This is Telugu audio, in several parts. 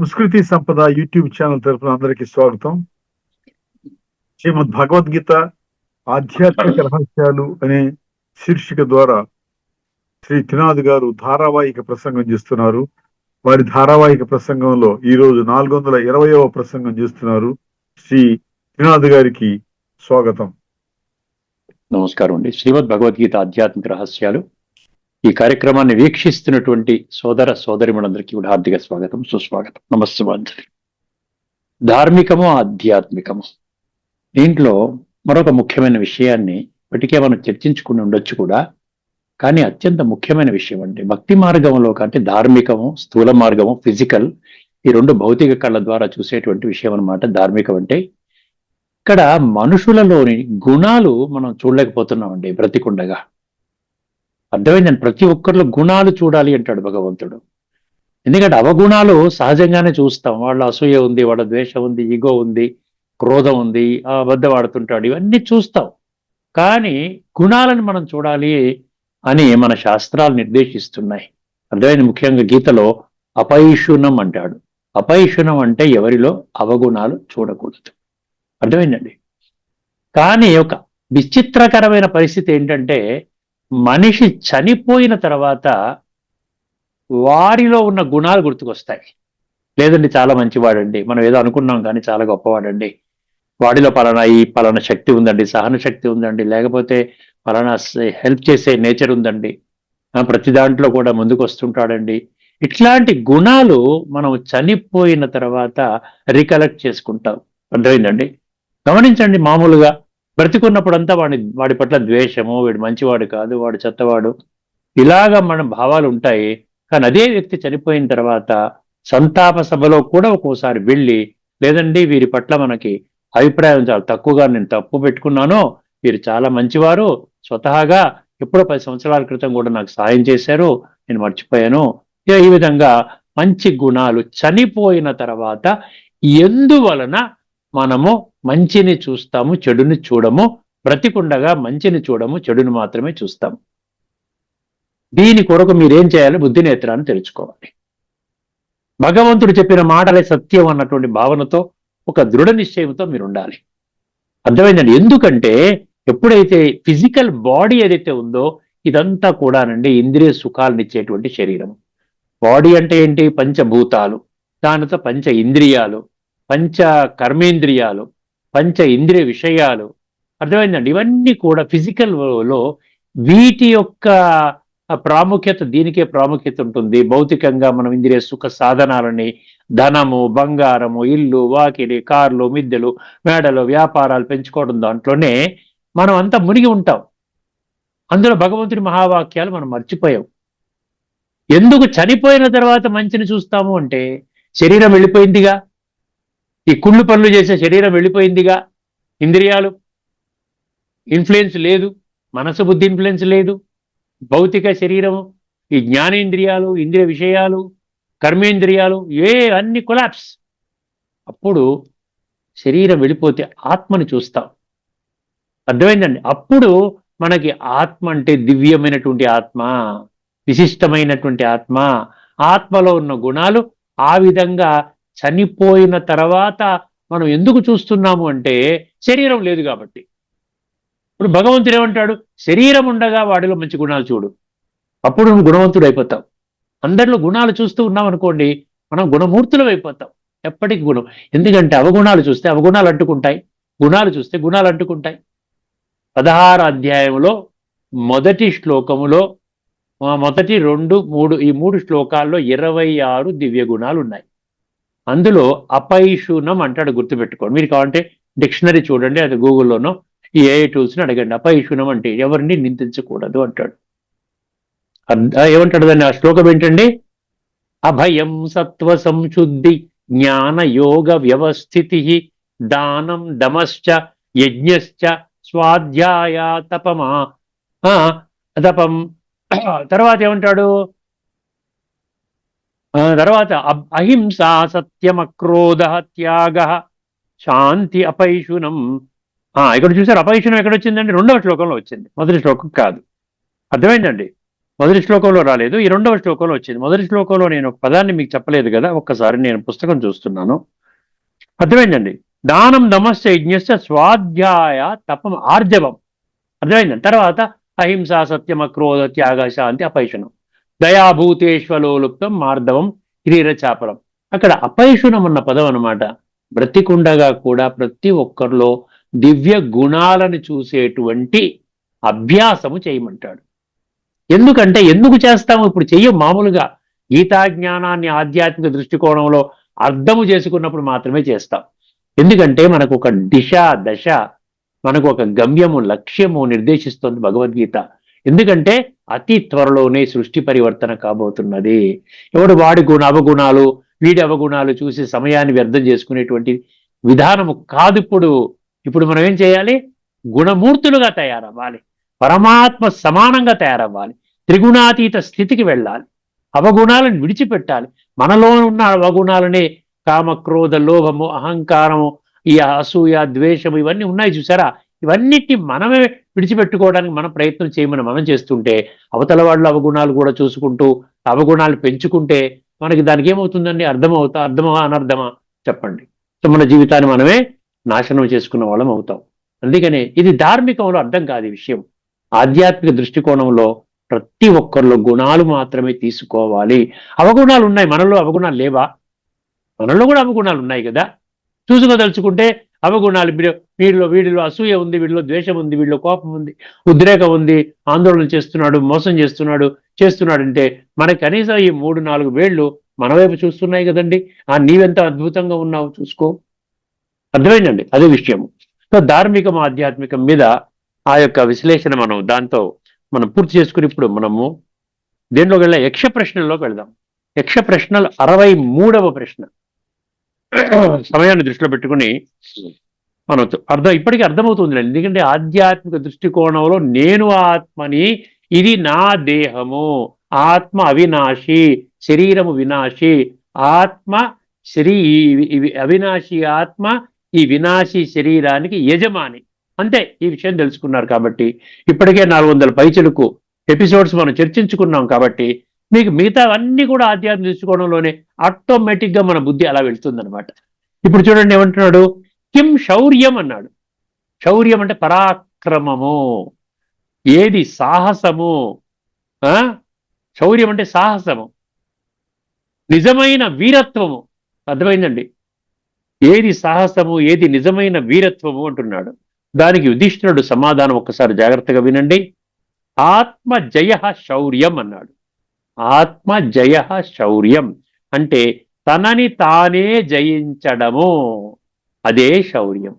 సంస్కృతి సంపద యూట్యూబ్ ఛానల్ తరఫున అందరికీ స్వాగతం. శ్రీమద్ భగవద్గీత ఆధ్యాత్మిక రహస్యాలు అనే శీర్షిక ద్వారా శ్రీ త్రినాథ్ గారు ధారావాహిక ప్రసంగం చేస్తున్నారు. వారి ధారావాహిక ప్రసంగంలో ఈ రోజు నాలుగు వందల ఇరవయవ ప్రసంగం చేస్తున్నారు శ్రీ త్రినాథ్ గారికి స్వాగతం. నమస్కారం అండి. శ్రీమద్ భగవద్గీత ఆధ్యాత్మిక రహస్యాలు. ఈ కార్యక్రమాన్ని వీక్షిస్తున్నటువంటి సోదర సోదరిమణులందరికీ కూడా హార్దిక స్వాగతం సుస్వాగతం. నమస్కారం ధార్మికము ఆధ్యాత్మికము? దీంట్లో మరొక ముఖ్యమైన విషయాన్ని ఇప్పటికే మనం చర్చించుకుని ఉండొచ్చు కూడా. కానీ అత్యంత ముఖ్యమైన విషయం అంటే భక్తి మార్గంలో కంటే ధార్మికము స్థూల మార్గము ఫిజికల్ ఈ రెండు భౌతిక కళ్ళ ద్వారా చూసేటువంటి విషయం అనమాట ధార్మికం అంటే ఇక్కడ మనుషులలోని గుణాలు మనం చూడలేకపోతున్నామండి బ్రతికుండగా. అర్థమైందండి ప్రతి ఒక్కరిలో గుణాలు చూడాలి అంటాడు భగవంతుడు. ఎందుకంటే అవగుణాలు సహజంగానే చూస్తాం. వాళ్ళ అసూయ ఉంది వాళ్ళ ద్వేషం ఉంది ఈగో ఉంది క్రోధం ఉంది అబద్ధం ఆడుతుంటాడు ఇవన్నీ చూస్తాం. కానీ గుణాలను మనం చూడాలి అని మన శాస్త్రాలు నిర్దేశిస్తున్నాయి. అర్థమైంది? ముఖ్యంగా గీతలో అపైషునం అంటాడు. అపైషునం అంటే ఎవరిలో? అవగుణాలు చూడకూడదు. అర్థమైందండి? కానీ ఒక విచిత్రకరమైన పరిస్థితి ఏంటంటే మనిషి చనిపోయిన తర్వాత వారిలో ఉన్న గుణాలు గుర్తుకొస్తాయి. లేదండి చాలా మంచివాడండి. మనం ఏదో అనుకున్నాం కానీ చాలా గొప్పవాడండి. వాడిలో పలానా ఈ పలానా శక్తి ఉందండి సహన శక్తి ఉందండి లేకపోతే పలానా హెల్ప్ చేసే నేచర్ ఉందండి. ప్రతి దాంట్లో కూడా ముందుకు వస్తుంటాడండి ఇట్లాంటి గుణాలు మనం చనిపోయిన తర్వాత రికలెక్ట్ చేసుకుంటాం. అర్థమైందండి? గమనించండి మామూలుగా. బ్రతికున్నప్పుడంతా వాడి వాడి పట్ల ద్వేషము వీడు మంచివాడు కాదు వాడు చెత్తవాడు. ఇలాగా మన భావాలు ఉంటాయి. కానీ అదే వ్యక్తి చనిపోయిన తర్వాత సంతాప సభలో కూడా ఒక్కోసారి వెళ్ళి లేదండి వీరి పట్ల మనకి అభిప్రాయం చాలా తక్కువగా నేను తప్పు పెట్టుకున్నాను వీరు చాలా మంచివారు స్వతహాగా ఎప్పుడో పది సంవత్సరాల క్రితం కూడా నాకు సాయం చేశారు నేను మర్చిపోయాను. ఈ విధంగా మంచి గుణాలు చనిపోయిన తర్వాత ఎందువలన మనము మంచిని చూస్తాము చెడుని చూడము. బ్రతికుండగా మంచిని చూడము చెడుని మాత్రమే చూస్తాము. దీని కొరకు మీరేం చేయాలి? బుద్ధి నేత్రాన్ని తెలుసుకోవాలి. భగవంతుడు చెప్పిన మాటలే సత్యం అన్నటువంటి భావనతో ఒక దృఢ నిశ్చయంతో మీరు ఉండాలి అర్థమైందండి? ఎందుకంటే ఎప్పుడైతే ఫిజికల్ బాడీ ఏదైతే ఉందో ఇదంతా కూడానండి ఇంద్రియ సుఖాలను ఇచ్చేటువంటి శరీరం బాడీ అంటే ఏంటి? పంచభూతాలు. దానితో పంచ ఇంద్రియాలు. పంచ కర్మేంద్రియాలు పంచ ఇంద్రియ విషయాలు. అర్థమైందండి? ఇవన్నీ కూడా ఫిజికల్లో వీటి యొక్క ప్రాముఖ్యత దీనికే ప్రాముఖ్యత ఉంటుంది. భౌతికంగా మనం ఇంద్రియ సుఖ సాధనాలని ధనము బంగారము ఇల్లు వాకిలి కార్లు మిద్దెలు మేడలు వ్యాపారాలు పెంచుకోవడం దాంట్లోనే మనం అంతా మునిగి ఉంటాం. అందులో భగవంతుడి మహావాక్యాలు మనం మర్చిపోయాం. ఎందుకు చనిపోయిన తర్వాత మంచిని చూస్తాము అంటే శరీరం వెళ్ళిపోయిందిగా? ఈ కుళ్ళు పనులు చేసే శరీరం వెళ్ళిపోయిందిగా? ఇంద్రియాలు? ఇన్ఫ్లుయెన్స్ లేదు మనసు బుద్ధి ఇన్ఫ్లుయెన్స్ లేదు భౌతిక శరీరం ఈ జ్ఞానేంద్రియాలు ఇంద్రియ విషయాలు కర్మేంద్రియాలు ఏ అన్ని కొలాప్స్. అప్పుడు శరీరం వెళ్ళిపోతే ఆత్మని చూస్తాం. అర్థమైందండి? అప్పుడు మనకి ఆత్మ అంటే దివ్యమైనటువంటి ఆత్మ విశిష్టమైనటువంటి ఆత్మ. ఆత్మలో ఉన్న గుణాలు ఆ విధంగా చనిపోయిన తర్వాత మనం ఎందుకు చూస్తున్నాము అంటే శరీరం లేదు కాబట్టి. ఇప్పుడు భగవంతుడు ఏమంటాడు? శరీరం ఉండగా వాడిలో మంచి గుణాలు చూడు. అప్పుడు నువ్వు గుణవంతుడు అయిపోతావు. అందరిలో గుణాలు చూస్తూ ఉన్నాం అనుకోండి మనం గుణమూర్తులు అయిపోతాం. ఎప్పటికి గుణం. ఎందుకంటే అవగుణాలు చూస్తే అవగుణాలు అంటుకుంటాయి. గుణాలు చూస్తే గుణాలు అంటుకుంటాయి. పదహారు అధ్యాయంలో మొదటి శ్లోకములో మొదటి రెండు మూడు ఈ మూడు శ్లోకాల్లో ఇరవై ఆరు దివ్య గుణాలు ఉన్నాయి. అందులో అపైషునం అంటాడు గుర్తుపెట్టుకోండి. మీరు కావాలంటే డిక్షనరీ చూడండి అది గూగుల్లోనో ఈ ఏఐ టూల్స్ని అడగండి. అపైషునం అంటే ఎవరిని నిందించకూడదు అంటాడు. ఏమంటాడు దాన్ని? ఆ శ్లోకం ఏంటండి? అభయం సత్వ సంశుద్ధి జ్ఞాన యోగ వ్యవస్థితి దానం దమశ్చ యజ్ఞశ్చ స్వాధ్యాయ తపమా తపం తర్వాత ఏమంటాడు? తర్వాత అహింస సత్యమక్రోధ త్యాగ శాంతి అపైషునం ఇక్కడ చూసారు అపైషునం ఎక్కడ వచ్చిందండి రెండవ శ్లోకంలో వచ్చింది. మొదటి శ్లోకం కాదు. అర్థమైందండి? మొదటి శ్లోకంలో రాలేదు ఈ రెండవ శ్లోకంలో వచ్చింది. మొదటి శ్లోకంలో నేను ఒక పదాన్ని మీకు చెప్పలేదు కదా ఒక్కసారి నేను పుస్తకం చూస్తున్నాను. అర్థమైందండి? దానం దమస్య యజ్ఞస్య స్వాధ్యాయ తపం ఆర్జవం. అర్థమైందండి? తర్వాత అహింస సత్యమ క్రోధ త్యాగ శాంతి అపైషణం దయాభూతేశ్వలోలుప్తం మార్ధవం చాపలం అక్కడ అపైషుణం అన్న పదం అన్నమాట. బ్రతికుండగా కూడా ప్రతి ఒక్కరిలో దివ్య గుణాలను చూసేటువంటి అభ్యాసము చేయమంటాడు. ఎందుకంటే ఎందుకు చేస్తాము? ఇప్పుడు చెయ్యం మామూలుగా. గీతా జ్ఞానాన్ని ఆధ్యాత్మిక దృష్టికోణంలో అర్థము చేసుకున్నప్పుడు మాత్రమే చేస్తాం. ఎందుకంటే మనకు ఒక దిశ దశ మనకు ఒక గమ్యము లక్ష్యము నిర్దేశిస్తుంది భగవద్గీత. ఎందుకంటే అతి త్వరలోనే సృష్టి పరివర్తన కాబోతున్నది. ఎవడు వాడి గుణ అవగుణాలు వీడి అవగుణాలు చూసి సమయాన్ని వ్యర్థం చేసుకునేటువంటి విధానము కాదు ఇప్పుడు. ఇప్పుడు మనం ఏం చేయాలి? గుణమూర్తులుగా తయారవ్వాలి. పరమాత్మ సమానంగా తయారవ్వాలి. త్రిగుణాతీత స్థితికి వెళ్ళాలి. అవగుణాలను విడిచిపెట్టాలి. మనలో ఉన్న అవగుణాలనే కామ క్రోధ లోభము అహంకారము ఈ అసూయ ద్వేషము ఇవన్నీ ఉన్నాయి చూసారా? ఇవన్నిటి మనమే విడిచిపెట్టుకోవడానికి మనం ప్రయత్నం చేయమని మనం చేస్తుంటే అవతల వాళ్ళ అవగుణాలు కూడా చూసుకుంటూ అవగుణాలు పెంచుకుంటే మనకి దానికి ఏమవుతుందండి? అర్థమవుతా అర్థమా అనర్థమా? చెప్పండి. సో మన జీవితాన్ని మనమే నాశనం చేసుకున్న వాళ్ళం అవుతాం. అందుకనే ఇది ధార్మికంలో అర్థం కాదు ఈ విషయం. ఆధ్యాత్మిక దృష్టికోణంలో ప్రతి ఒక్కరిలో గుణాలు మాత్రమే తీసుకోవాలి. అవగుణాలు ఉన్నాయి మనలో అవగుణాలు లేవా? మనలో కూడా అవగుణాలు ఉన్నాయి కదా? చూసుకోదలుచుకుంటే అవగుణాలు మీరు వీడిలో వీడిలో అసూయ ఉంది వీడిలో ద్వేషం ఉంది వీడిలో కోపం ఉంది ఉద్రేకం ఉంది ఆందోళన చేస్తున్నాడు మోసం చేస్తున్నాడు చేస్తున్నాడంటే మనకి కనీసం ఈ మూడు నాలుగు వేళ్ళు మన వైపు చూస్తున్నాయి కదండి. ఆ నీవెంత అద్భుతంగా ఉన్నావు చూసుకో. అర్థమైందండి? అదే విషయం సో ధార్మికం ఆధ్యాత్మికం మీద ఆ యొక్క విశ్లేషణ మనం దాంతో మనం పూర్తి చేసుకుని ఇప్పుడు మనము దేంట్లోకి వెళ్ళే యక్ష ప్రశ్నల్లోకి వెళ్దాం. యక్ష ప్రశ్నలు అరవై మూడవ ప్రశ్న. సమయాన్ని దృష్టిలో పెట్టుకుని మనం అర్థం ఇప్పటికీ అర్థమవుతుంది ఎందుకంటే ఆధ్యాత్మిక దృష్టికోణంలో నేను ఆత్మని ఇది నా దేహము. ఆత్మ అవినాశి శరీరము వినాశి. ఆత్మ శరీ అవినాశి ఆత్మ ఈ వినాశి శరీరానికి యజమాని. అంతే ఈ విషయం తెలుసుకున్నారు కాబట్టి. ఇప్పటికే నాలుగు వందల పైచలకు ఎపిసోడ్స్ మనం చర్చించుకున్నాం కాబట్టి మీకు మిగతా అన్నీ కూడా ఆధ్యాత్మిక దృష్టికోణంలోనే ఆటోమేటిక్గా మన బుద్ధి అలా వెళ్తుందన్నమాట. ఇప్పుడు చూడండి ఏమంటున్నాడు? కిం శౌర్యం అన్నాడు. శౌర్యం అంటే పరాక్రమము. ఏది సాహసము? ఆ? శౌర్యం అంటే సాహసము. నిజమైన వీరత్వము. అర్థమైందండి? ఏది సాహసము? ఏది నిజమైన వీరత్వము అంటున్నాడు. దానికి యుధిష్ఠిరుడు సమాధానం ఒక్కసారి జాగ్రత్తగా వినండి. ఆత్మ జయ శౌర్యం అన్నాడు. ఆత్మ జయ శౌర్యం అంటే తనని తానే జయించడము. అదే శౌర్యం.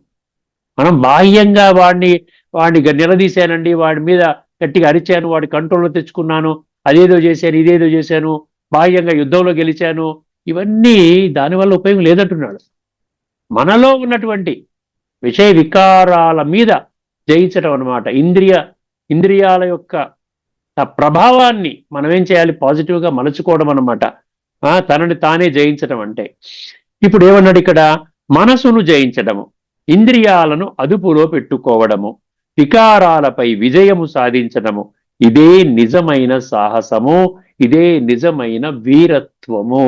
మనం బాహ్యంగా వాడిని వాడిని నిలదీశానండి వాడి మీద గట్టిగా అరిచాను వాడి కంట్రోల్లో తెచ్చుకున్నాను అదేదో చేశాను ఇదేదో చేశాను బాహ్యంగా యుద్ధంలో గెలిచాను ఇవన్నీ దానివల్ల ఉపయోగం లేదంటున్నాడు. మనలో ఉన్నటువంటి విషయ వికారాల మీద జయించడం అన్నమాట. ఇంద్రియ ఇంద్రియాల యొక్క ఆ ప్రభావాన్ని మనం ఏం చేయాలి? పాజిటివ్గా మలుచుకోవడం అన్నమాట. ఆ తనని తానే జయించడం అంటే. ఇప్పుడు ఏమన్నాడు ఇక్కడ? మనసును జయించడము ఇంద్రియాలను అదుపులో పెట్టుకోవడము వికారాలపై విజయము సాధించడము ఇదే నిజమైన సాహసము ఇదే నిజమైన వీరత్వము.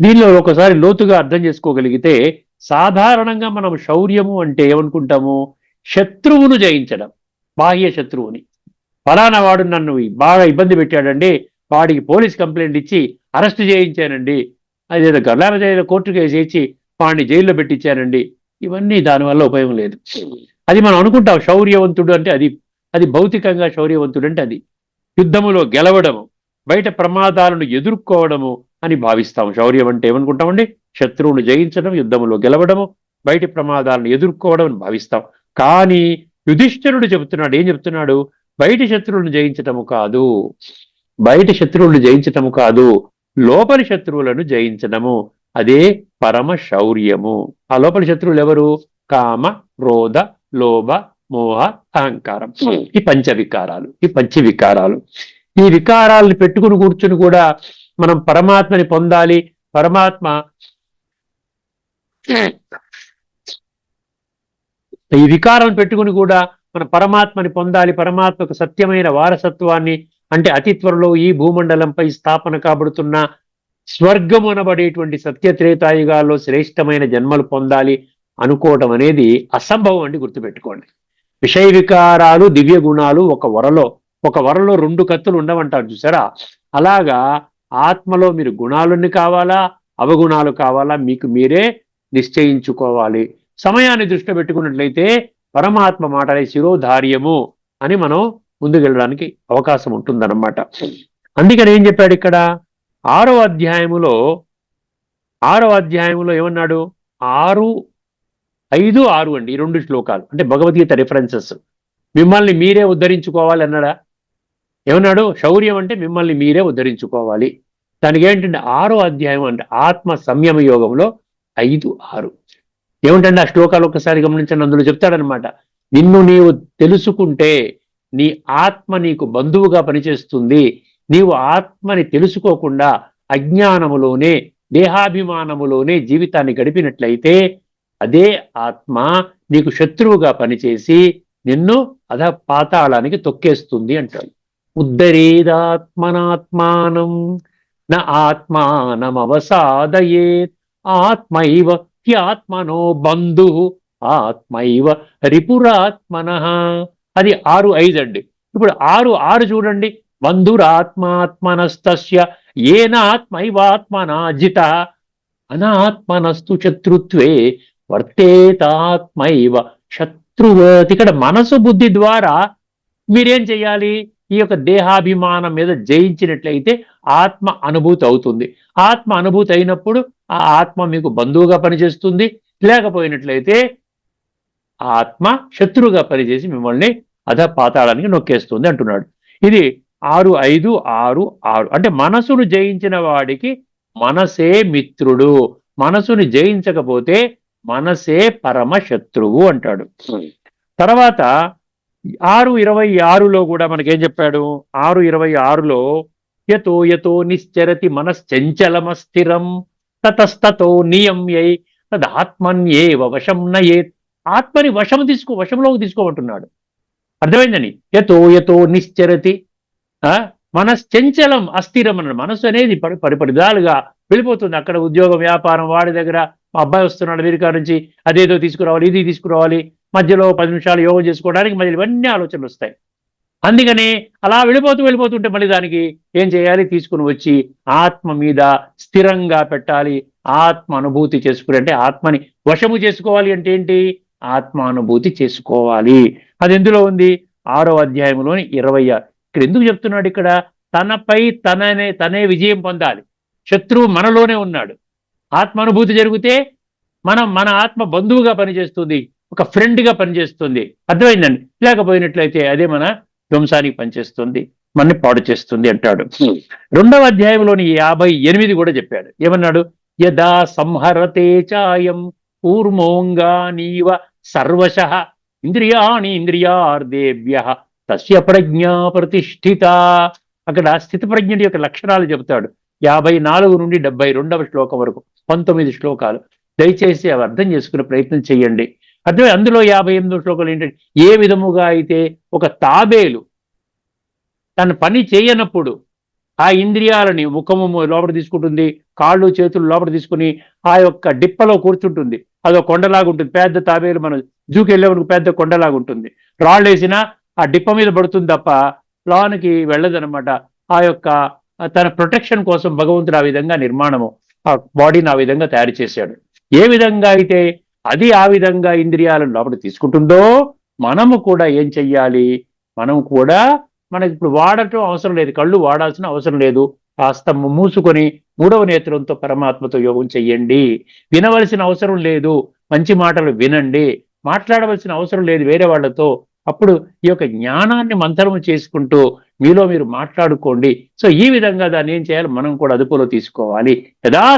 దీనిలో ఒకసారి లోతుగా అర్థం చేసుకోగలిగితే సాధారణంగా మనం శౌర్యము అంటే ఏమనుకుంటాము? శత్రువును జయించడం బాహ్య శత్రువుని. ఫలానా వాడు నన్ను బాగా ఇబ్బంది పెట్టాడండి వాడికి పోలీస్ కంప్లైంట్ ఇచ్చి అరెస్ట్ చేయించానండి. అదేదో గల్లార ఏదో కోర్టు కేసు ఇచ్చి వాడిని జైల్లో పెట్టించానండి. ఇవన్నీ దానివల్ల ఉపయోగం లేదు. అది మనం అనుకుంటాం శౌర్యవంతుడు అంటే అది అది భౌతికంగా శౌర్యవంతుడు అంటే అది. యుద్ధములో గెలవడము బయట ప్రమాదాలను ఎదుర్కోవడము అని భావిస్తాం. శౌర్యం అంటే ఏమనుకుంటామండి? శత్రువును జయించడం యుద్ధములో గెలవడము బయటి ప్రమాదాలను ఎదుర్కోవడం అని భావిస్తాం. కానీ యుధిష్ఠిరుడు చెబుతున్నాడు ఏం చెప్తున్నాడు బయటి శత్రువులను జయించటము కాదు. బయట శత్రువులను జయించటము కాదు. లోపలి శత్రువులను జయించడము. అదే పరమ శౌర్యము. ఆ లోపలి శత్రువులు ఎవరు? కామ క్రోధ లోభ మోహ అహంకారం. ఈ పంచ వికారాలు ఈ పంచ వికారాలు ఈ వికారాలను పెట్టుకుని కూర్చుని కూడా మనం పరమాత్మని పొందాలి. పరమాత్మ ఈ వికారాలను పెట్టుకుని కూడా మన పరమాత్మని పొందాలి పరమాత్మకు సత్యమైన వారసత్వాన్ని అంటే అతి త్వరలో ఈ భూమండలంపై స్థాపన కాబడుతున్న స్వర్గం అనబడేటువంటి సత్యత్రేతాయుగాల్లో శ్రేష్టమైన జన్మలు పొందాలి అనుకోవటం అనేది అసంభవం అండి గుర్తుపెట్టుకోండి. విషయ వికారాలు దివ్య గుణాలు ఒక వరలో ఒక వరలో రెండు కత్తులు ఉండమంటారు చూసారా? అలాగా ఆత్మలో మీరు గుణాలన్నీ కావాలా అవగుణాలు కావాలా మీకు మీరే నిశ్చయించుకోవాలి. సమయాన్ని దృష్టిలో పెట్టుకున్నట్లయితే పరమాత్మ మాటలే శిరోధార్యము అని మనం ముందుకెళ్ళడానికి అవకాశం ఉంటుందన్నమాట. అందుకని ఏం చెప్పాడు ఇక్కడ? ఆరో అధ్యాయములో ఆరో అధ్యాయములో ఏమన్నాడు? ఆరు ఐదు ఆరు అండి ఈ రెండు శ్లోకాలు. అంటే భగవద్గీత రిఫరెన్సెస్ మిమ్మల్ని మీరే ఉద్ధరించుకోవాలి అన్నాడా? ఏమన్నాడు? శౌర్యం అంటే మిమ్మల్ని మీరే ఉద్ధరించుకోవాలి. దానికి ఏంటంటే ఆరో అధ్యాయం అంటే ఆత్మ సంయమ యోగంలో ఐదు ఆరు. ఏమిటంటే ఆ శ్లోకాలు ఒకసారి గమనించండి అందులో చెప్తాడనమాట నిన్ను నీవు తెలుసుకుంటే నీ ఆత్మ నీకు బంధువుగా పనిచేస్తుంది నీవు ఆత్మని తెలుసుకోకుండా అజ్ఞానములోనే దేహాభిమానములోనే జీవితాన్ని గడిపినట్లయితే అదే ఆత్మ నీకు శత్రువుగా పనిచేసి నిన్ను అధ పాతాళానికి తొక్కేస్తుంది అంటాడు. ఉద్ధరేదాత్మనాత్మానం నా ఆత్మానమవసాదయేత్ ఆత్మైవ నిత్యాత్మనో బంధు ఆత్మైవ రిపురాత్మన. అది ఆరు ఐదు అండి. ఇప్పుడు ఆరు ఆరు చూడండి. బంధురాత్మాత్మనస్తస్య ఏనాత్మైవాత్మనాజిత. అనాత్మనస్తు శత్రుత్వే వర్తేతాత్మైవ శత్రువత్. ఇక్కడ మనసు బుద్ధి ద్వారా మీరేం చేయాలి? ఈ యొక్క దేహాభిమానం మీద జయించినట్లయితే ఆత్మ అనుభూతి అవుతుంది. ఆత్మ అనుభూతి అయినప్పుడు ఆ ఆత్మ మీకు బంధువుగా పనిచేస్తుంది. లేకపోయినట్లయితే ఆత్మ శత్రువుగా పనిచేసి మిమ్మల్ని అధ పాతాళానికి నొక్కేస్తుంది అంటున్నాడు. ఇది ఆరు ఐదు ఆరు ఆరు. అంటే మనసును జయించిన వాడికి మనసే మిత్రుడు. మనసుని జయించకపోతే మనసే పరమ శత్రువు అంటాడు తర్వాత ఆరు ఇరవై ఆరులో కూడా మనకేం చెప్పాడు? ఆరు ఇరవై ఆరులో యతో యతో నిశ్చరతి మనశ్చంచలమస్థిరం తతస్తతో నియమ్యై తదాత్మన్యే వశం నయే ఆత్మని వశం తీసుకో వశంలోకి తీసుకోమంటున్నాడు. అర్థమైందని యతో యతో నిశ్చరతి ఆ మనశ్చంచలం అస్థిరం అన్నాడు. మనసు అనేది పరి పరిపరిదాలుగా వెళ్ళిపోతుంది. అక్కడ ఉద్యోగం వ్యాపారం వాడి దగ్గర మా అబ్బాయి వస్తున్నాడు అమెరికా నుంచి. అదేదో తీసుకురావాలి ఇది తీసుకురావాలి. మధ్యలో పది నిమిషాలు యోగం చేసుకోవడానికి మళ్ళీ ఇవన్నీ ఆలోచనలు వస్తాయి. అందుకని అలా వెళ్ళిపోతూ వెళ్ళిపోతుంటే మళ్ళీ దానికి ఏం చేయాలి? తీసుకుని వచ్చి ఆత్మ మీద స్థిరంగా పెట్టాలి. ఆత్మ అనుభూతి చేసుకుని అంటే ఆత్మని వశము చేసుకోవాలి అంటే ఏంటి? ఆత్మానుభూతి చేసుకోవాలి. అది ఎందులో ఉంది? ఆరో అధ్యాయంలోని ఇరవై ఇక్కడ ఎందుకు చెప్తున్నాడు ఇక్కడ? తనపై తననే తనే విజయం పొందాలి. శత్రువు మనలోనే ఉన్నాడు. ఆత్మానుభూతి జరిగితే మనం మన ఆత్మ బంధువుగా పనిచేస్తుంది. ఒక ఫ్రెండ్గా పనిచేస్తుంది. అర్థమైందండి? లేకపోయినట్లయితే అదే మన ధ్వంసానికి పనిచేస్తుంది. మనని పాడు చేస్తుంది అంటాడు. రెండవ అధ్యాయంలోని యాభై ఎనిమిది కూడా చెప్పాడు. ఏమన్నాడు? యదా సంహరతే చాయం కూర్మోంగానీవ సర్వశ ఇంద్రియాణి ఇంద్రియార్దేభ్య తస్య ప్రజ్ఞా ప్రతిష్ఠిత. అక్కడ స్థిత ప్రజ్ఞుడి యొక్క లక్షణాలు చెబుతాడు. యాభై నాలుగు నుండి డెబ్బై రెండవ శ్లోకం వరకు పంతొమ్మిది శ్లోకాలు. దయచేసి అవి అర్థం చేసుకునే ప్రయత్నం చేయండి. అర్థమే అందులో యాభై ఎనిమిది శ్లోకాలు ఏంటంటే ఏ విధముగా అయితే ఒక తాబేలు తన పని చేయనప్పుడు ఆ ఇంద్రియాలని ముఖము లోపల తీసుకుంటుంది కాళ్ళు చేతులు లోపల తీసుకుని ఆ యొక్క డిప్పలో కూర్చుంటుంది. అదో కొండలాగా ఉంటుంది. పెద్ద తాబేలు మనం జూకి వెళ్ళేవరకు పెద్ద కొండలాగా ఉంటుంది. రాళ్ళు వేసినా ఆ డిప్ప మీద పడుతుంది తప్ప లోనికి వెళ్ళదనమాట ఆ యొక్క తన ప్రొటెక్షన్ కోసం భగవంతుడు ఆ విధంగా నిర్మాణము ఆ బాడీని ఆ విధంగా తయారు చేశాడు. ఏ విధంగా అయితే అది ఆ విధంగా ఇంద్రియాలను లోపల తీసుకుంటుందో మనము కూడా ఏం చెయ్యాలి? మనం కూడా మనకి ఇప్పుడు వాడటం అవసరం లేదు. కళ్ళు వాడాల్సిన అవసరం లేదు. కాస్త మూసుకొని మూడవ నేత్రంతో పరమాత్మతో యోగం చెయ్యండి. వినవలసిన అవసరం లేదు. మంచి మాటలు వినండి. మాట్లాడవలసిన అవసరం లేదు వేరే వాళ్ళతో. అప్పుడు ఈ యొక్క జ్ఞానాన్ని మంత్రము చేసుకుంటూ మీలో మీరు మాట్లాడుకోండి. సో ఈ విధంగా దాన్ని ఏం చేయాలి? మనం కూడా అదుపులో తీసుకోవాలి. యథా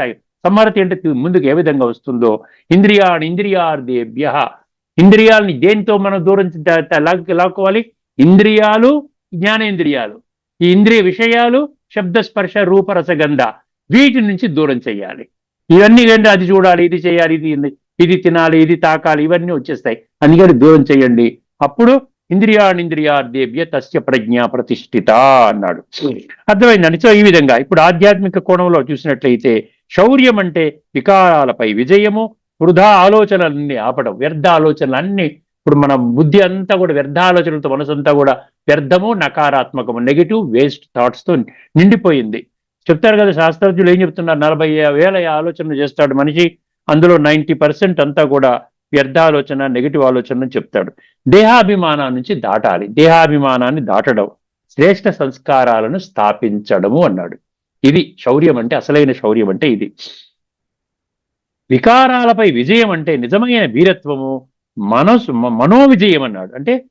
చాయం. సంహరతి అంటే ముందుకు ఏ విధంగా వస్తుందో? ఇంద్రియాన్ని ఇంద్రియార్దేభ్య. ఇంద్రియాలని దేనితో మనం దూరం లాక్కోవాలి? ఇంద్రియాలు జ్ఞానేంద్రియాలు. ఈ ఇంద్రియ విషయాలు శబ్ద స్పర్శ రూప రసగంధ వీటి నుంచి దూరం చేయాలి ఇవన్నీ ఏంటి? అది చూడాలి ఇది చేయాలి ఇది ఇది తినాలి ఇది తాకాలి ఇవన్నీ వచ్చేస్తాయి. అందుకని దూరం చేయండి అప్పుడు ఇంద్రియాణింద్రియార్థేభ్య తస్య ప్రజ్ఞ ప్రతిష్ఠిత అన్నాడు. అర్థమైందండి? సో ఈ విధంగా ఇప్పుడు ఆధ్యాత్మిక కోణంలో చూసినట్లయితే శౌర్యం అంటే వికారాలపై విజయము. వృధా ఆలోచనలన్నీ ఆపడం వ్యర్థ ఆలోచనలన్నీ. ఇప్పుడు మన బుద్ధి అంతా కూడా వ్యర్థ ఆలోచనలతో మనసంతా కూడా వ్యర్థము నకారాత్మకము నెగిటివ్ వేస్ట్ థాట్స్తో నిండిపోయింది. చెప్తారు కదా శాస్త్రజ్ఞులు ఏం చెప్తున్నారు? నలభై వేల ఆలోచనలు చేస్తాడు మనిషి అందులో నైంటీ పర్సెంట్ అంతా కూడా వ్యర్థ ఆలోచన నెగిటివ్ ఆలోచన అని చెప్తాడు. దేహాభిమానం నుంచి దాటాలి. దేహాభిమానాన్ని దాటడం శ్రేష్ఠ సంస్కారాలను స్థాపించడము అన్నాడు. ఇది శౌర్యం అంటే అసలైన శౌర్యం అంటే ఇది. వికారాలపై విజయం అంటే నిజమైన వీరత్వము మనసు మనోవిజయం మనో విజయం అన్నాడు. అంటే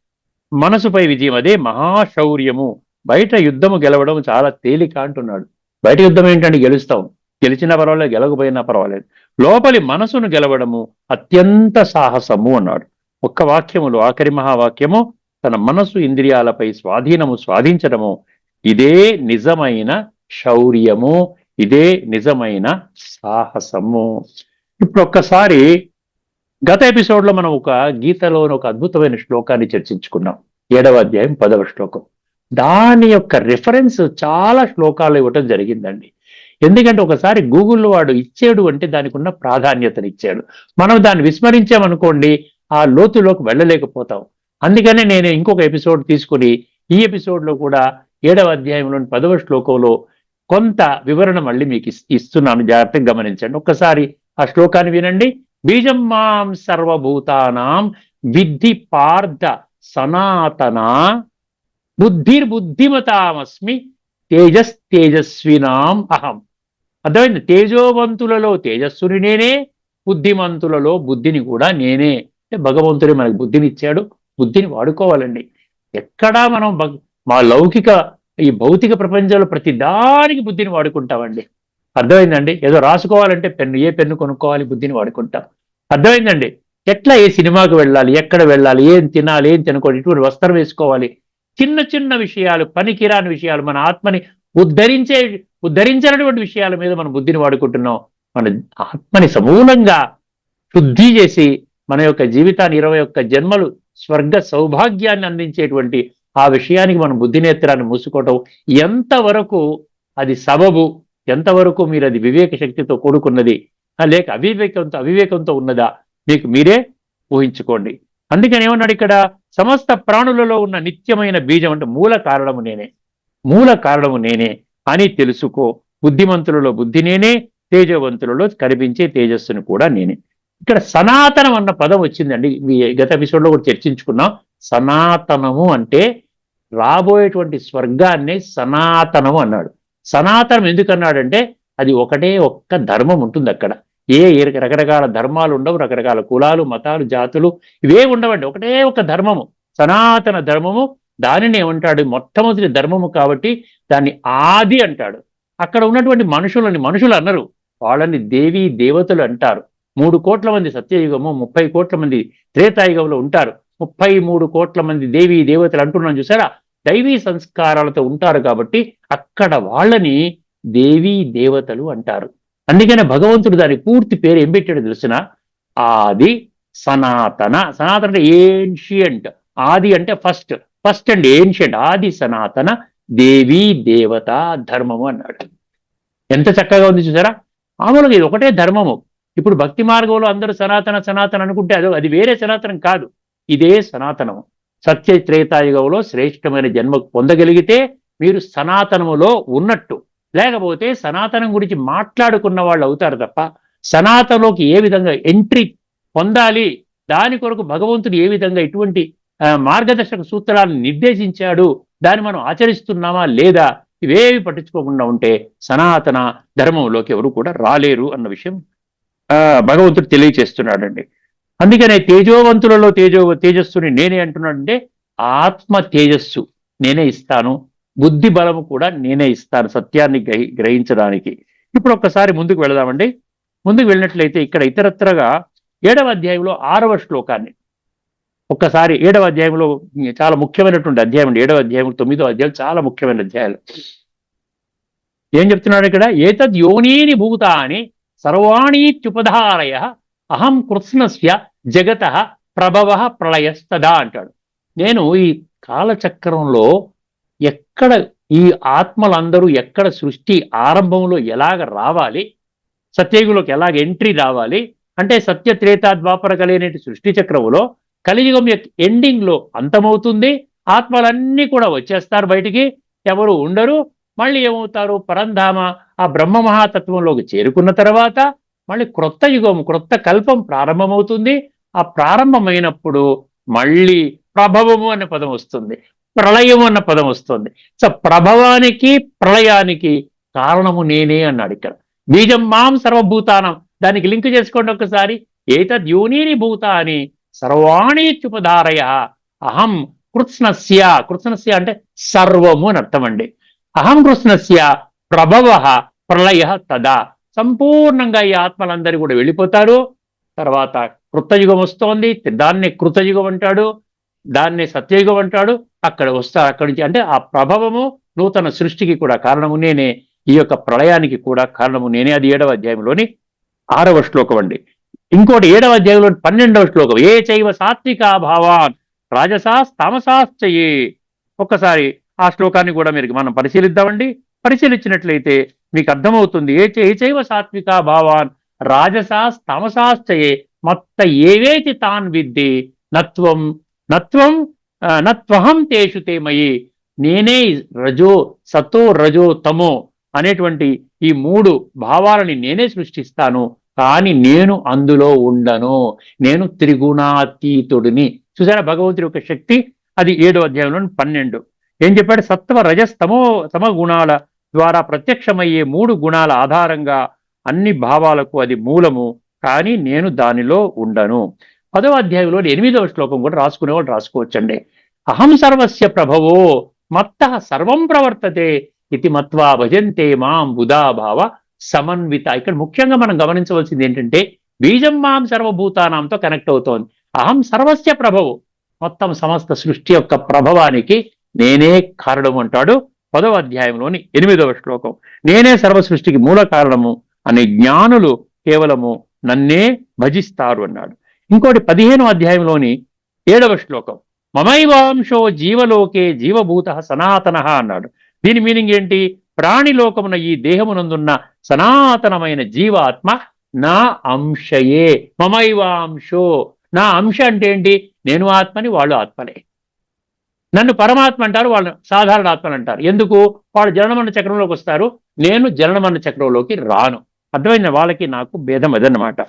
మనసుపై విజయం అదే మహాశౌర్యము. బయట యుద్ధము గెలవడం చాలా తేలిక అంటున్నాడు. బయట యుద్ధం ఏంటంటే గెలుస్తాం. గెలిచినా పర్వాలేదు గెలకపోయినా పర్వాలేదు. లోపలి మనసును గెలవడము అత్యంత సాహసము అన్నాడు. ఒక్క వాక్యములో ఆఖరి మహావాక్యము తన మనసు ఇంద్రియాలపై స్వాధీనము స్వాధించడము ఇదే నిజమైన శౌర్యము. ఇదే నిజమైన సాహసము. ఇప్పుడు ఒక్కసారి గత ఎపిసోడ్లో మనం ఒక గీతలోని ఒక అద్భుతమైన శ్లోకాన్ని చర్చించుకున్నాం. ఏడవ అధ్యాయం పదవ శ్లోకం. దాని యొక్క రిఫరెన్స్ చాలా శ్లోకాలు ఇవ్వటం జరిగిందండి. ఎందుకంటే ఒకసారి గూగుల్లో వాడు ఇచ్చాడు అంటే దానికి ఉన్న ప్రాధాన్యతను ఇచ్చాడు మనం దాన్ని విస్మరించామనుకోండి ఆ లోతులోకి వెళ్ళలేకపోతాం. అందుకనే నేను ఇంకొక ఎపిసోడ్ తీసుకుని ఈ ఎపిసోడ్లో కూడా ఏడవ అధ్యాయంలోని పదవ శ్లోకంలో కొంత వివరణ మళ్ళీ మీకు ఇస్తున్నాను. జాగ్రత్తగా గమనించండి. ఒక్కసారి ఆ శ్లోకాన్ని వినండి. బీజం మాం సర్వభూతానాం విద్ధి పార్థ సనాతన బుద్ధిర్బుద్ధిమతామస్మి తేజస్ తేజస్వినాం అహం. అర్థమైంది? తేజోవంతులలో తేజస్సుని నేనే బుద్ధిమంతులలో బుద్ధిని కూడా నేనే. అంటే భగవంతుడే మనకు బుద్ధిని ఇచ్చాడు బుద్ధిని వాడుకోవాలండి. ఎక్కడా మనం మా లౌకిక ఈ భౌతిక ప్రపంచంలో ప్రతి దానికి బుద్ధిని వాడుకుంటామండి. అర్థమైందండి? ఏదో రాసుకోవాలంటే పెన్ను ఏ పెన్ను కొనుక్కోవాలి బుద్ధిని వాడుకుంటాం. అర్థమైందండి? ఎట్లా ఏ సినిమాకి వెళ్ళాలి ఎక్కడ వెళ్ళాలి ఏం తినాలి ఏం తినకూడదు ఇటువంటి వస్త్రం వేసుకోవాలి. చిన్న చిన్న విషయాలు పనికిరాని విషయాలు మన ఆత్మని ఉద్ధరించే ఉద్ధరించినటువంటి విషయాల మీద మన బుద్ధిని వాడుకుంటున్నాం. మన ఆత్మని సమూలంగా శుద్ధి చేసి మన యొక్క జీవితాన్ని ఇరవై ఒక్క జన్మలు స్వర్గ సౌభాగ్యాన్ని అందించేటువంటి ఆ విషయానికి మనం బుద్ధినేత్రాన్ని మూసుకోవటం. ఎంతవరకు అది సబబు ఎంతవరకు మీరు అది వివేక శక్తితో కూడుకున్నది లేక అవివేకంతో అవివేకంతో ఉన్నదా మీకు మీరే ఊహించుకోండి. అందుకని ఏమన్నాడు ఇక్కడ? సమస్త ప్రాణులలో ఉన్న నిత్యమైన బీజం అంటే మూల కారణము నేనే. మూల కారణము నేనే అని తెలుసుకో. బుద్ధిమంతులలో బుద్ధి నేనే తేజవంతులలో కనిపించే తేజస్సును కూడా నేనే. ఇక్కడ సనాతనం అన్న పదం వచ్చిందండి. గత ఎపిసోడ్లో కూడా చర్చించుకున్నాం. సనాతనము అంటే రాబోయేటువంటి స్వర్గాన్ని సనాతనము అన్నాడు. సనాతనం ఎందుకన్నాడంటే అది ఒకటే ఒక్క ధర్మం ఉంటుంది అక్కడ. ఏ రకరకాల ధర్మాలు ఉండవు రకరకాల కులాలు మతాలు జాతులు ఇవే ఉండవండి. ఒకటే ఒక ధర్మము. సనాతన ధర్మము. దానిని ఏమంటాడు? మొట్టమొదటి ధర్మము కాబట్టి దాన్ని ఆది అంటాడు. అక్కడ ఉన్నటువంటి మనుషులని మనుషులు అన్నారు వాళ్ళని దేవి దేవతలు అంటారు. మూడు కోట్ల మంది సత్యయుగము ముప్పై కోట్ల మంది త్రేతాయుగంలో ఉంటారు. ముప్పై మూడు కోట్ల మంది దేవి దేవతలు అంటున్నాం చూసారా? దైవీ సంస్కారాలతో ఉంటారు కాబట్టి అక్కడ వాళ్ళని దేవీ దేవతలు అంటారు. అందుకనే భగవంతుడు దాని పూర్తి పేరు ఏం పెట్టాడు తెలిసిన? ఆది సనాతన. సనాతన అంటే ఏన్షియంట్ ఆది అంటే ఫస్ట్ ఫస్ట్ అండ్ ఏన్షియంట్ ఆది సనాతన దేవీ దేవత ధర్మము అన్నాడు. ఎంత చక్కగా ఉంది చూసారా? మామూలుగా ఇది ఒకటే ధర్మము. ఇప్పుడు భక్తి మార్గంలో అందరూ సనాతన సనాతన అనుకుంటే అదో అది వేరే సనాతనం కాదు. ఇదే సనాతనము. సత్య త్రేతాయుగంలో శ్రేష్టమైన జన్మ పొందగలిగితే మీరు సనాతనములో ఉన్నట్టు. లేకపోతే సనాతనం గురించి మాట్లాడుకున్న వాళ్ళు అవుతారు తప్ప సనాతనలోకి ఏ విధంగా ఎంట్రీ పొందాలి దాని కొరకు భగవంతుడు ఏ విధంగా ఇటువంటి మార్గదర్శక సూత్రాలను నిర్దేశించాడు దాన్ని మనం ఆచరిస్తున్నామా లేదా ఇవేవి పట్టించుకోకుండా ఉంటే సనాతన ధర్మంలోకి ఎవరు కూడా రాలేరు అన్న విషయం ఆ, భగవంతుడు తెలియచేస్తున్నాడండి. అందుకనే తేజోవంతులలో తేజో తేజస్సుని నేనే అంటున్నాడంటే ఆత్మ తేజస్సు నేనే ఇస్తాను బుద్ధి బలము కూడా నేనే ఇస్తాను సత్యాన్ని గ్రహి గ్రహించడానికి. ఇప్పుడు ఒక్కసారి ముందుకు వెళదామండి. ముందుకు వెళ్ళినట్లయితే ఇక్కడ ఇతరత్రగా ఏడవ అధ్యాయంలో ఆరవ శ్లోకాన్ని. ఒక్కసారి ఏడవ అధ్యాయంలో చాలా ముఖ్యమైనటువంటి అధ్యాయం అండి. ఏడవ అధ్యాయం తొమ్మిదో అధ్యాయం చాలా ముఖ్యమైన అధ్యాయాలు. ఏం చెప్తున్నాడు ఇక్కడ? ఏతద్ యోనీని భూతాని సర్వాణీత్యుపధారయ అహం కృత్స్నస్య జగత ప్రభవ ప్రళయస్తదా అంటాడు. నేను ఈ కాలచక్రంలో ఎక్కడ ఈ ఆత్మలందరూ ఎక్కడ సృష్టి ఆరంభంలో ఎలాగ రావాలి సత్యయుగంలోకి ఎలాగ ఎంట్రీ రావాలి అంటే సత్య త్రేతా ద్వాపర కలిగిన సృష్టి చక్రములో కలియుగం యొక్క ఎండింగ్లో అంతమవుతుంది ఆత్మలన్నీ కూడా వచ్చేస్తారు బయటికి ఎవరు ఉండరు మళ్ళీ ఏమవుతారు పరంధామ ఆ బ్రహ్మ మహాతత్వంలోకి చేరుకున్న తర్వాత మళ్ళీ క్రొత్త యుగం క్రొత్త కల్పం ప్రారంభమవుతుంది. ఆ ప్రారంభమైనప్పుడు మళ్ళీ ప్రభవము అనే పదం వస్తుంది. ప్రళయం అన్న పదం వస్తుంది. సో ప్రభవానికి ప్రళయానికి కారణము నేనే అన్నాడు ఇక్కడ. బీజం మాం సర్వభూతానం. దానికి లింక్ చేసుకోండి ఒకసారి ఏతద్ యూనీని భూతాని సర్వాణి చుపధారయ అహం కృత్స్నస్య. కృత్స్నస్య అంటే సర్వము అని అర్థం అండి. అహం కృష్ణస్య ప్రభవ ప్రళయ తదా. సంపూర్ణంగా ఈ ఆత్మలందరూ కూడా వెళ్ళిపోతారు. తర్వాత కృతయుగం వస్తోంది. దాన్నే కృతయుగం అంటాడు. దాన్నే సత్యయుగం అంటాడు. అక్కడ వస్తారు అక్కడి నుంచి అంటే ఆ ప్రభావము నూతన సృష్టికి కూడా కారణము నేనే. ఈ యొక్క ప్రళయానికి కూడా కారణము నేనే. అది ఏడవ అధ్యాయంలోని ఆరవ శ్లోకం అండి. ఇంకోటి ఏడవ అధ్యాయంలోని పన్నెండవ శ్లోకం. ఏ చైవ సాత్వికా భావాన్ రాజసాస్ తామసాశ్చయే. ఒక్కసారి ఆ శ్లోకాన్ని కూడా మీరు మనం పరిశీలిద్దామండి. పరిశీలించినట్లయితే మీకు అర్థమవుతుంది. ఏ చే- చైవ సాత్వికా భావాన్ రాజసాస్ తమసాశ్చయే మత్త ఏవేతి తాన్ విద్ది నత్వం నత్వం నత్వహం తేషు తేమయి నేనే రజో సతో రజో తమో అనేటువంటి ఈ మూడు భావాలని నేనే సృష్టిస్తాను. కానీ నేను అందులో ఉండను. నేను త్రిగుణాతీతుడిని. చూసారా భగవంతుడి యొక్క శక్తి? అది ఏడో అధ్యాయంలో పన్నెండు. ఏం చెప్పాడు? సత్వ రజస్తమో తమ గుణాల ద్వారా ప్రత్యక్షమయ్యే మూడు గుణాల ఆధారంగా అన్ని భావాలకు అది మూలము కానీ నేను దానిలో ఉండను. పదవ అధ్యాయంలో ఎనిమిదవ శ్లోకం కూడా రాసుకునేవాడు రాసుకోవచ్చండి. అహం సర్వస్య ప్రభవో మత్త సర్వం ప్రవర్తతే ఇది మత్వా భజంతే మాం బుధాభావ సమన్విత. ఇక్కడ ముఖ్యంగా మనం గమనించవలసింది ఏంటంటే బీజం మాం సర్వభూతానాంతో కనెక్ట్ అవుతోంది. అహం సర్వస్య ప్రభవు మొత్తం సమస్త సృష్టి యొక్క ప్రభవానికి నేనే కారణం అంటాడు. పదవ అధ్యాయంలోని ఎనిమిదవ శ్లోకం. నేనే సర్వ సృష్టికి మూల కారణము అనే జ్ఞానులు కేవలము నన్నే భజిస్తారు అన్నాడు. ఇంకోటి పదిహేను అధ్యాయంలోని ఏడవ శ్లోకం. మమైవాంశో జీవలోకే జీవభూత సనాతన అన్నాడు. దీని మీనింగ్ ఏంటి? ప్రాణిలోకమున ఈ దేహమునందున్న సనాతనమైన జీవాత్మ నా అంశయే. మమైవాంశో. నా అంశ అంటే ఏంటి? నేను ఆత్మని వాళ్ళు ఆత్మలే. నన్ను పరమాత్మ అంటారు వాళ్ళు సాధారణ ఆత్మలు అంటారు. ఎందుకు? వాళ్ళు జననమన్న చక్రంలోకి వస్తారు. నేను జననమన్న చక్రంలోకి రాను. అర్థమైన వాళ్ళకి నాకు భేదం అదన్నమాట.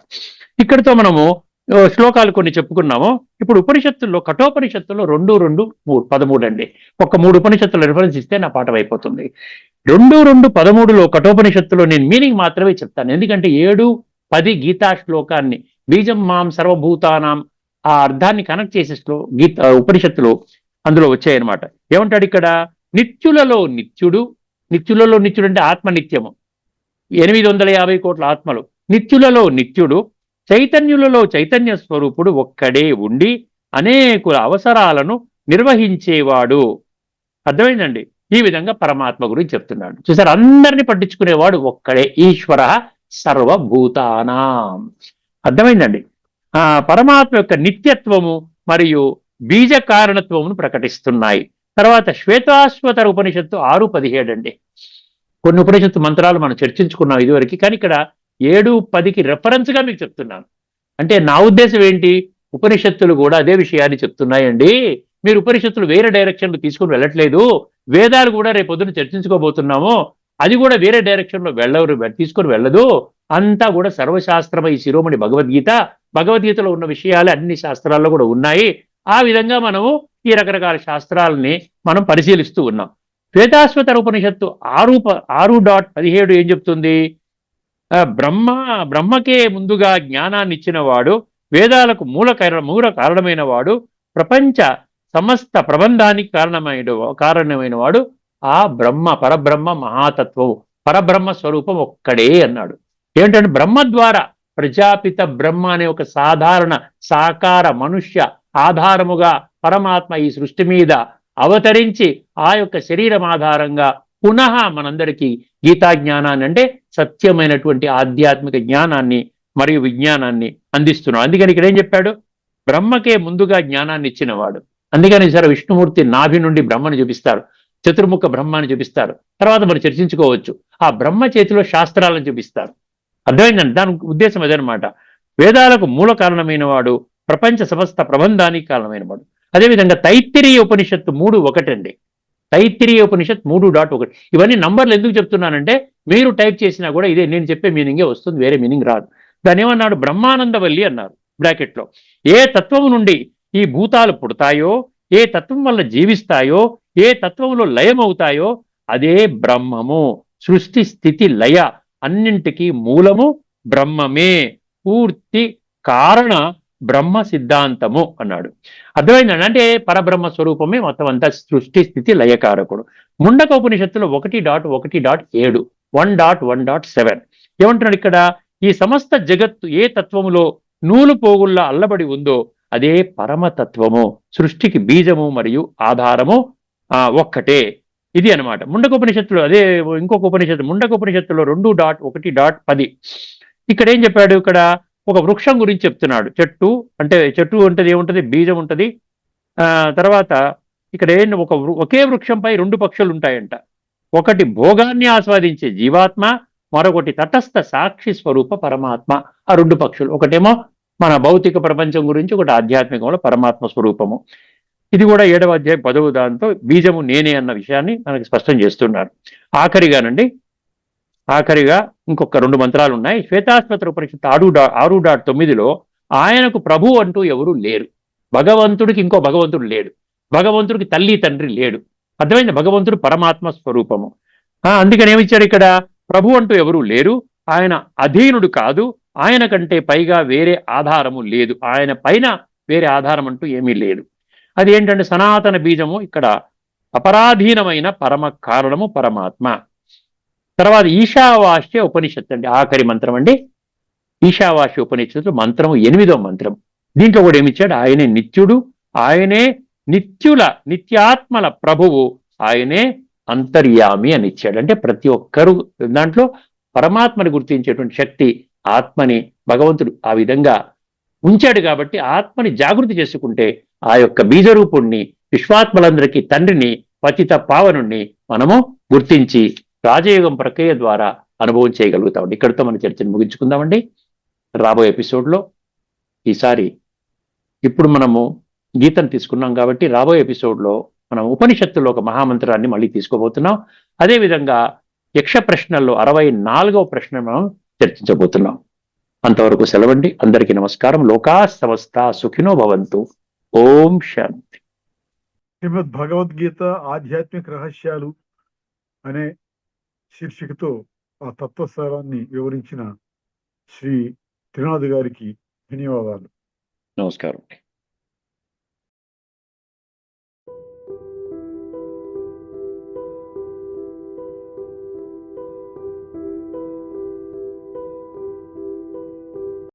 ఇక్కడితో మనము శ్లోకాలు కొన్ని చెప్పుకున్నాము. ఇప్పుడు ఉపనిషత్తుల్లో కఠోపనిషత్తుల్లో రెండు రెండు మూడు పదమూడు అండి. ఒక మూడు ఉపనిషత్తుల రిఫరెన్స్ ఇస్తే నా పాఠం అయిపోతుంది. రెండు రెండు పదమూడులో కఠోపనిషత్తులో నేను మీనింగ్ మాత్రమే చెప్తాను. ఎందుకంటే ఏడు పది గీతా శ్లోకాన్ని బీజం మాం సర్వభూతానాం ఆ అర్థాన్ని కనెక్ట్ చేసే శ్లో గీత ఉపనిషత్తులు అందులో వచ్చాయన్నమాట. ఏమంటాడు ఇక్కడ? నిత్యులలో నిత్యుడు నిత్యులలో నిత్యుడు అంటే ఆత్మ నిత్యము ఎనిమిది వందల యాభై కోట్ల ఆత్మలు. నిత్యులలో నిత్యుడు చైతన్యులలో చైతన్య స్వరూపుడు ఒక్కడే ఉండి అనేకుల అవసరాలను నిర్వహించేవాడు. అర్థమైందండి? ఈ విధంగా పరమాత్మ గురించి చెప్తున్నాడు. చూసారు? అందరిని పట్టించుకునేవాడు ఒక్కడే. ఈశ్వర సర్వభూతానాం. అర్థమైందండి? ఆ పరమాత్మ యొక్క నిత్యత్వము మరియు బీజ కారణత్వమును ప్రకటిస్తున్నాయి. తర్వాత శ్వేతాశ్వతర ఉపనిషత్తు ఆరు పదిహేడు అండి కొన్ని ఉపనిషత్తు మంత్రాలు మనం చర్చించుకున్నాం ఇదివరకు కానీ ఇక్కడ ఏడు పదికి రెఫరెన్స్గా మీకు చెప్తున్నాను. అంటే నా ఉద్దేశం ఏంటి? ఉపనిషత్తులు కూడా అదే విషయాన్ని చెప్తున్నాయండి. మీరు ఉపనిషత్తులు వేరే డైరెక్షన్లు తీసుకుని వెళ్ళట్లేదు. వేదాలు కూడా రేపు పొద్దున చర్చించుకోబోతున్నాము. అది కూడా వేరే డైరెక్షన్లో వెళ్ళవరు తీసుకొని వెళ్ళదు. అంతా కూడా సర్వశాస్త్రమై శిరోమణి భగవద్గీత. భగవద్గీతలో ఉన్న విషయాలు అన్ని శాస్త్రాల్లో కూడా ఉన్నాయి. ఆ విధంగా మనము ఈ రకరకాల శాస్త్రాలని మనం పరిశీలిస్తూ ఉన్నాం. శ్వేతాశ్వతర ఉపనిషత్తు ఆరు ప- ఆరు డాట్ పదిహేడు ఏం చెప్తుంది? ఆ, బ్రహ్మ బ్రహ్మకే ముందుగా జ్ఞానాన్ని ఇచ్చినవాడు వేదాలకు మూల కారణ మూల కారణమైన వాడు ప్రపంచ సమస్త ప్రబంధానికి కారణమైన కారణమైన వాడు ఆ బ్రహ్మ పరబ్రహ్మ మహాతత్వం పరబ్రహ్మ స్వరూపం ఒక్కడే అన్నాడు. ఏంటంటే బ్రహ్మ ద్వారా ప్రజాపిత బ్రహ్మ అనే ఒక సాధారణ సాకార మనుష్య ఆధారముగా పరమాత్మ ఈ సృష్టి మీద అవతరించి ఆ యొక్క శరీరం ఆధారంగా పునః మనందరికీ గీతా జ్ఞానాన్ని అంటే సత్యమైనటువంటి ఆధ్యాత్మిక జ్ఞానాన్ని మరియు విజ్ఞానాన్ని అందిస్తున్నాడు అందుకని ఇక్కడ ఏం చెప్పాడు? బ్రహ్మకే ముందుగా జ్ఞానాన్ని ఇచ్చినవాడు. అందుకని సరే విష్ణుమూర్తి నాభి నుండి బ్రహ్మను చూపిస్తారు. చతుర్ముఖ బ్రహ్మాన్ని చూపిస్తారు. తర్వాత మనం చర్చించుకోవచ్చు. ఆ బ్రహ్మ చేతిలో శాస్త్రాలను చూపిస్తారు. అర్థమైందండి? దాని ఉద్దేశం అదనమాట. వేదాలకు మూల కారణమైన వాడు ప్రపంచ సమస్త ప్రబంధానికి కారణమైన వాడు అదేవిధంగా తైత్తిరీయ ఉపనిషత్తు మూడు ఒకటండి. తైత్తిరీయ ఉపనిషత్ మూడు డాట్ ఒకటి. ఇవన్నీ నంబర్లు ఎందుకు చెప్తున్నానంటే మీరు టైప్ చేసినా కూడా ఇదే నేను చెప్పే మీనింగే వస్తుంది వేరే మీనింగ్ రాదు. దాని ఏమన్నాడు? బ్రహ్మానందవల్లి అన్నారు బ్రాకెట్లో. ఏ తత్వం నుండి ఈ భూతాలు పుడతాయో ఏ తత్వం వల్ల జీవిస్తాయో ఏ తత్వంలో లయమవుతాయో అదే బ్రహ్మము. సృష్టి స్థితి లయ అన్నింటికీ మూలము బ్రహ్మమే. పూర్తి కారణ బ్రహ్మ సిద్ధాంతము అన్నాడు. అర్థమైందండి? అంటే పరబ్రహ్మ స్వరూపమే మొత్తం అంతా సృష్టి స్థితి లయకారకుడు. ముండక ఉపనిషత్తులో ఒకటి డాట్ ఒకటి డాట్ ఏడు one dot one dot seven. ఏమంటున్నాడు ఇక్కడ? ఈ సమస్త జగత్తు ఏ తత్వములో నూలు పోగుల్లా అల్లబడి ఉందో అదే పరమతత్వము సృష్టికి బీజము మరియు ఆధారము ఆ ఒక్కటే. ఇది అన్నమాట. ముండక ఉపనిషత్తులో అదే ఇంకొక ఉపనిషత్తు ముండక ఉపనిషత్తులో రెండు డాట్ ఒకటి డాట్ పది. ఇక్కడ ఏం చెప్పాడు ఇక్కడ? ఒక వృక్షం గురించి చెప్తున్నాడు. చెట్టు అంటే చెట్టు ఉంటుంది ఏముంటది? బీజం ఉంటుంది. తర్వాత ఇక్కడ ఏం ఒక ఒకే వృక్షంపై రెండు పక్షులు ఉంటాయంట. ఒకటి భోగాన్ని ఆస్వాదించే జీవాత్మ మరొకటి తటస్థ సాక్షి స్వరూప పరమాత్మ. ఆ రెండు పక్షులు. ఒకటేమో మన భౌతిక ప్రపంచం గురించి ఒకటి ఆధ్యాత్మికంలో పరమాత్మ స్వరూపము. ఇది కూడా ఏడవ అధ్యాయం పదవ దాంతో బీజము నేనే అన్న విషయాన్ని మనకి స్పష్టం చేస్తున్నారు. ఆఖరిగానండి ఆఖరిగా ఇంకొక రెండు మంత్రాలు ఉన్నాయి శ్వేతాశ్వత్ర పరిషత్ ఆరు డా ఆరు డాట్ తొమ్మిదిలో ఆయనకు ప్రభు అంటూ ఎవరు లేరు. భగవంతుడికి ఇంకో భగవంతుడు లేడు. భగవంతుడికి తల్లి తండ్రి లేడు. అర్థమైంది? భగవంతుడు పరమాత్మ స్వరూపము. అందుకని ఏమిచ్చాడు ఇక్కడ? ప్రభు అంటూ ఎవరు లేరు. ఆయన అధీనుడు కాదు. ఆయన కంటే పైగా వేరే ఆధారము లేదు. ఆయన పైన వేరే ఆధారం అంటూ ఏమీ లేదు. అది ఏంటంటే సనాతన బీజము ఇక్కడ అపరాధీనమైన పరమ కారణము పరమాత్మ. తర్వాత ఈశావాస్య ఉపనిషత్తు అండి ఆఖరి మంత్రం అండి. ఈశావాస్య ఉపనిషత్తు మంత్రము ఎనిమిదో మంత్రం. దీంట్లో కూడా ఏమిచ్చాడు? ఆయనే నిత్యుడు ఆయనే నిత్యుల నిత్యాత్మల ప్రభువు ఆయనే అంతర్యామి అని ఇచ్చాడు. అంటే ప్రతి ఒక్కరు దాంట్లో పరమాత్మని గుర్తించేటువంటి శక్తి ఆత్మని భగవంతుడు ఆ విధంగా ఉంచాడు కాబట్టి ఆత్మని జాగృతి చేసుకుంటే ఆ యొక్క బీజరూపుణ్ణి విశ్వాత్మలందరికీ తండ్రిని పతిత పావనుణ్ణి మనము గుర్తించి రాజయోగం ప్రక్రియ ద్వారా అనుభవం చేయగలుగుతామండి. ఇక్కడితో మన చర్చను ముగించుకుందామండి. రాబోయే ఎపిసోడ్లో ఈసారి ఇప్పుడు మనము గీతను తీసుకున్నాం కాబట్టి రాబోయే ఎపిసోడ్లో మనం ఉపనిషత్తులో ఒక మహామంత్రాన్ని మళ్ళీ తీసుకోబోతున్నాం. అదేవిధంగా యక్ష ప్రశ్నల్లో అరవై నాలుగవ ప్రశ్న మనం చర్చించబోతున్నాం. అంతవరకు సెలవండి. అందరికీ నమస్కారం. లోకా సమస్త సుఖినో భవంతు. ఓం శాంతి. శ్రీమద్ భగవద్గీత ఆధ్యాత్మిక రహస్యాలు అనే శీర్షికతో ఆ తత్వసారాన్ని వివరించిన శ్రీ త్రినాథ్ గారికి ధన్యవాదాలు. నమస్కారం.